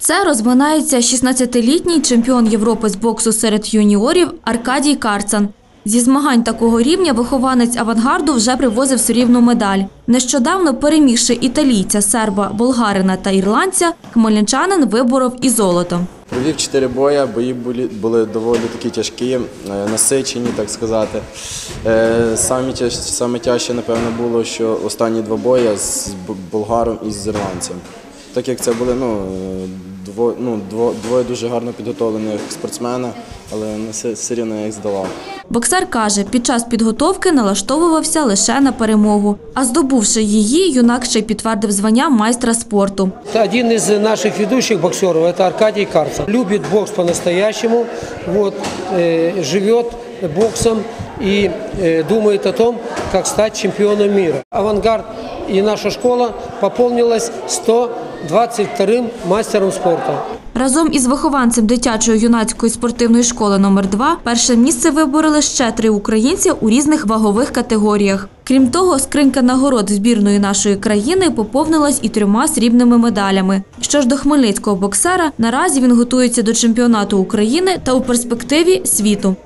Це розминається 16-літній чемпіон Європи з боксу серед юніорів Аркадій Карцан. Зі змагань такого рівня вихованець авангарду вже привозив срібну медаль. Нещодавно перемігши італійця, серба, болгарина та ірландця, хмельничанин виборов і золото. Провів чотири бої, бої були, були доволі такі тяжкі, е, насичені, так сказати. Е, Самі саме тяжче, напевно, було, що останні два бої з болгаром і з ірландцем. Так як це були ну, е, дво, ну, дво, двоє дуже гарно підготовлених спортсмена, але не все, все рівно я їх здолав. Боксер каже, під час підготовки налаштовувався лише на перемогу. А здобувши її, юнак ще й підтвердив звання майстра спорту. Это один из наших ведущих боксеров, это Аркадий Карцев. Любит бокс по-настоящему, вот, э, живет боксом и э, думает о том, как стать чемпионом мира. Авангард и наша школа пополнилась 122-м мастером спорта. Разом із вихованцем дитячої юнацької спортивної школи номер 2 перше місце вибороли ще три українці у різних вагових категоріях. Крім того, скринька нагород збірної нашої країни поповнилась і трьома срібними медалями. Що ж до хмельницького боксера, наразі він готується до чемпіонату України та у перспективі світу.